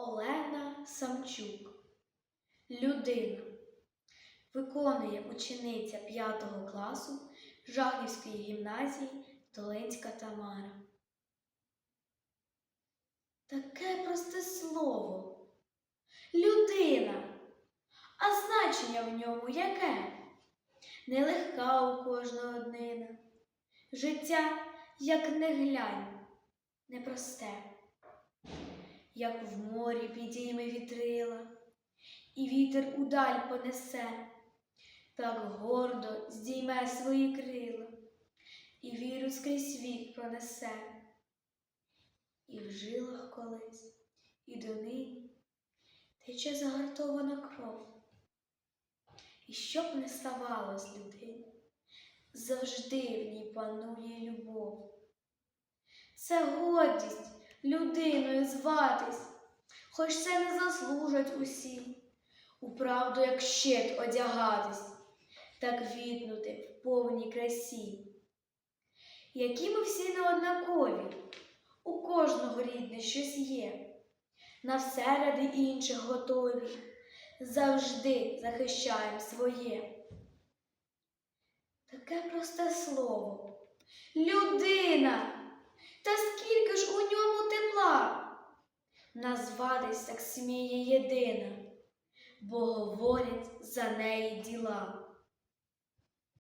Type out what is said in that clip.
Олена Самчук. Людина. Виконує учениця 5 класу Жахнівської гімназії Долинська Тамара. Таке просте слово. Людина. А значення в ньому яке? Нелегка у кожного однина. Життя, як не глянь, непросте, як в морі підійме вітрила, і вітер удаль понесе, так гордо здійме свої крила, і віру скрізь світ пронесе. І в жилах колись, і донині тече загартована кров. І щоб не ставало з людини, завжди в ній панує любов. Це гордість людиною зватись, хоч це не заслужать усі, у правду, як щит одягатись, так віднути в повній красі. Які ми всі неоднакові, у кожного рідне щось є, на все ради інших готові, завжди захищаємо своє. Таке просте слово. Людина. Назватись так сміє єдина, бо говорять за неї діла.